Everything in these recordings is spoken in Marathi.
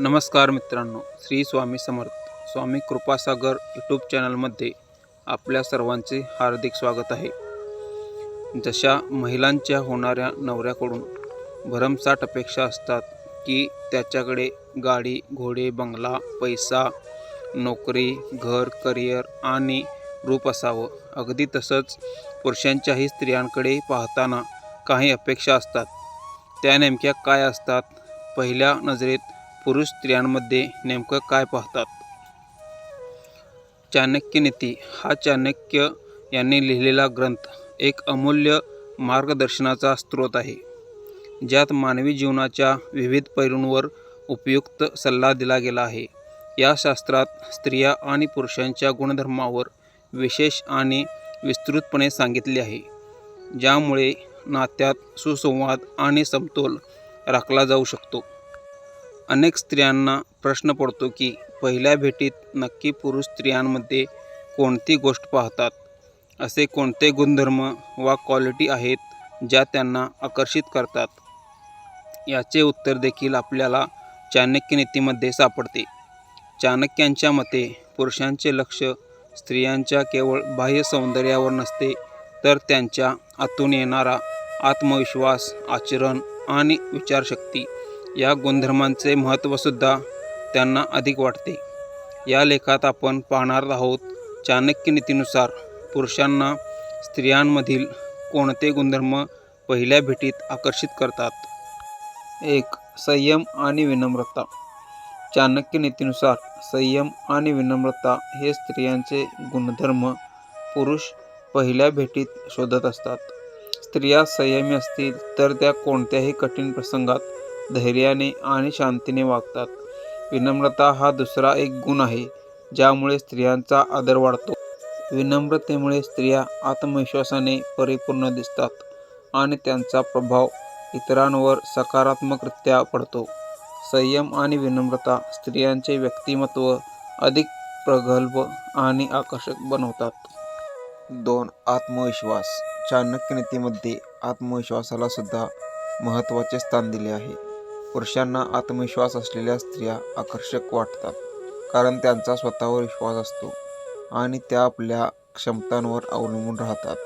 नमस्कार मित्रांनो श्री स्वामी समर्थ स्वामी कृपासागर यूट्यूब चॅनलमध्ये आपल्या सर्वांचे हार्दिक स्वागत आहे. जशा महिलांच्या होणाऱ्या नवऱ्याकडून भरमसाठ अपेक्षा असतात की त्याच्याकडे गाडी घोडे बंगला पैसा नोकरी घर करिअर आणि रूप असावं. अगदी तसंच पुरुषांच्याही स्त्रियांकडे पाहताना काही अपेक्षा असतात. त्या नेमक्या काय असतात? पहिल्या नजरेत पुरुष स्त्रियांमध्ये नेमकं काय पाहतात? चाणक्य नीती. हा चाणक्य यांनी लिहिलेला ग्रंथ एक अमूल्य मार्गदर्शनाचा स्रोत आहे ज्यात मानवी जीवनाच्या विविध पैलूंवर उपयुक्त सल्ला दिला गेला आहे. या शास्त्रात स्त्रिया आणि पुरुषांच्या गुणधर्मावर विशेष आणि विस्तृतपणे सांगितले आहे ज्यामुळे नात्यात सुसंवाद आणि समतोल राखला जाऊ शकतो. अनेक स्त्रियांना प्रश्न पडतो की पहिल्या भेटीत नक्की पुरुष स्त्रियांमध्ये कोणती गोष्ट पाहतात? असे कोणते गुणधर्म वा क्वालिटी आहेत ज्या त्यांना आकर्षित करतात? याचे उत्तर देखील आपल्याला चाणक्य नीतीमध्ये सापडते. चाणक्यांच्या मते पुरुषांचे लक्ष स्त्रियांच्या केवळ बाह्य सौंदर्यावर नसते तर त्यांच्या आतून येणारा आत्मविश्वास आचरण आणि विचारशक्ती या गुणधर्मांचे महत्त्वसुद्धा त्यांना अधिक वाटते. या लेखात आपण पाहणार आहोत चाणक्य नीतीनुसार पुरुषांना स्त्रियांमधील कोणते गुणधर्म पहिल्या भेटीत आकर्षित करतात? एक संयम आणि विनम्रता. चाणक्य नीतीनुसार संयम आणि विनम्रता हे स्त्रियांचे गुणधर्म पुरुष पहिल्या भेटीत शोधत असतात. स्त्रिया संयमी असतील तर त्या कोणत्याही कठीण प्रसंगात धैर्याने आणि शांतीने वागतात. विनम्रता हा दुसरा एक गुण आहे ज्यामुळे स्त्रियांचा आदर वाढतो. विनम्रतेमुळे स्त्रिया आत्मविश्वासाने परिपूर्ण दिसतात आणि त्यांचा प्रभाव इतरांवर सकारात्मकरित्या पडतो. संयम आणि विनम्रता स्त्रियांचे व्यक्तिमत्व अधिक प्रगल्भ आणि आकर्षक बनवतात. दोन आत्मविश्वास. चाणक्य नीतीमध्ये आत्मविश्वासाला सुद्धा महत्त्वाचे स्थान दिले आहे. पुरुषांना आत्मविश्वास असलेल्या स्त्रिया आकर्षक वाटतात कारण त्यांचा स्वतःवर विश्वास असतो आणि त्या आपल्या क्षमतांवर अवलंबून राहतात.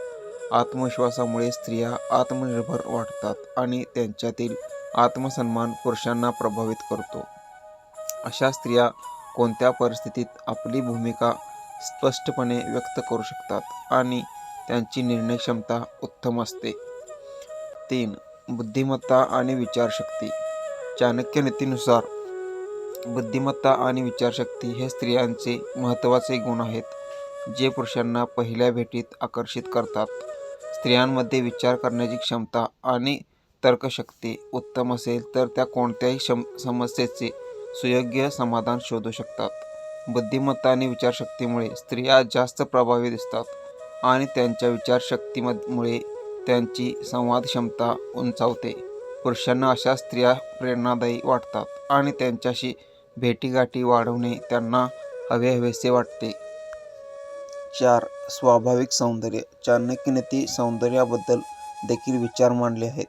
आत्मविश्वासामुळे स्त्रिया आत्मनिर्भर वाटतात आणि त्यांच्यातील आत्मसन्मान पुरुषांना प्रभावित करतो. अशा स्त्रिया कोणत्या परिस्थितीत आपली भूमिका स्पष्टपणे व्यक्त करू शकतात आणि त्यांची निर्णय क्षमता उत्तम असते? तीन बुद्धिमत्ता आणि विचारशक्ती. चाणक्य नीतीनुसार बुद्धिमत्ता आणि विचारशक्ती हे स्त्रियांचे महत्त्वाचे गुण आहेत जे पुरुषांना पहिल्या भेटीत आकर्षित करतात. स्त्रियांमध्ये विचार करण्याची क्षमता आणि तर्कशक्ती उत्तम असेल तर त्या कोणत्याही शम समस्येचे सुयोग्य समाधान शोधू शकतात. बुद्धिमत्ता आणि विचारशक्तीमुळे स्त्रिया जास्त प्रभावी दिसतात आणि त्यांच्या विचारशक्तीमुळे त्यांची संवाद क्षमता उंचावते. पुरुषांना अशा स्त्रिया प्रेरणादायी वाटतात आणि त्यांच्याशी भेटीगाठी वाढवणे त्यांना हवे हवेसे वाटते. चार स्वाभाविक सौंदर्य. चाणक्यनीती सौंदर्याबद्दल देखील विचार मांडले आहेत.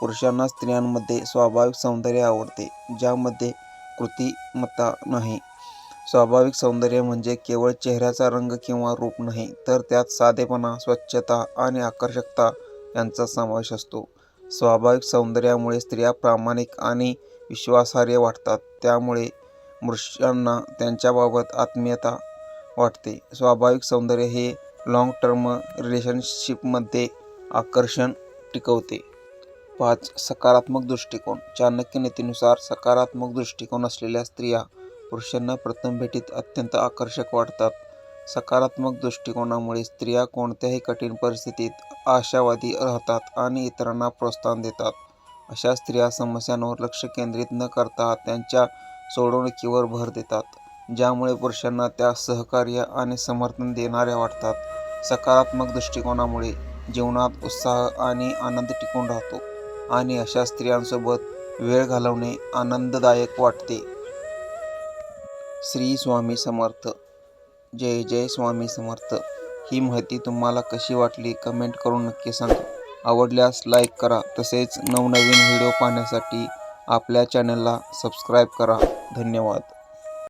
पुरुषांना स्त्रियांमध्ये स्वाभाविक सौंदर्य आवडते ज्यामध्ये कृतिमत्ता नाही. स्वाभाविक सौंदर्य म्हणजे केवळ चेहऱ्याचा रंग किंवा रूप नाही तर त्यात साधेपणा स्वच्छता आणि आकर्षकता यांचा समावेश असतो. स्वाभाविक सौंदर्यामुळे स्त्रिया प्रामाणिक आणि विश्वासार्ह वाटतात. त्यामुळे पुरुषांना त्यांच्याबाबत आत्मीयता वाटते. स्वाभाविक सौंदर्य हे लाँग टर्म रिलेशनशिपमध्ये आकर्षण टिकवते. पाच सकारात्मक दृष्टिकोन. चाणक्य नीतीनुसार सकारात्मक दृष्टिकोन असलेल्या स्त्रिया पुरुषांना प्रथम भेटीत अत्यंत आकर्षक वाटतात. सकारात्मक दृष्टिकोनामुळे स्त्रिया कोणत्याही कठीण परिस्थितीत आशावादी राहतात आणि इतरांना प्रोत्साहन देतात. अशा स्त्रिया समस्यांवर लक्ष केंद्रित न करता त्यांच्या सोडवणुकीवर भर देतात ज्यामुळे पुरुषांना त्या सहकार्य आणि समर्थन देणाऱ्या वाटतात. सकारात्मक दृष्टिकोनामुळे जीवनात उत्साह आणि आनंद टिकून राहतो आणि अशा स्त्रियांसोबत वेळ घालवणे आनंददायक वाटते. श्री स्वामी समर्थ. जय जय स्वामी समर्थ. ही माहिती तुम्हाला कशी वाटली कमेंट करून नक्की सांगा. आवडल्यास लाईक करा तसेच नवनवीन व्हिडिओ पाहण्यासाठी आपल्या चॅनलला सबस्क्राईब करा. धन्यवाद.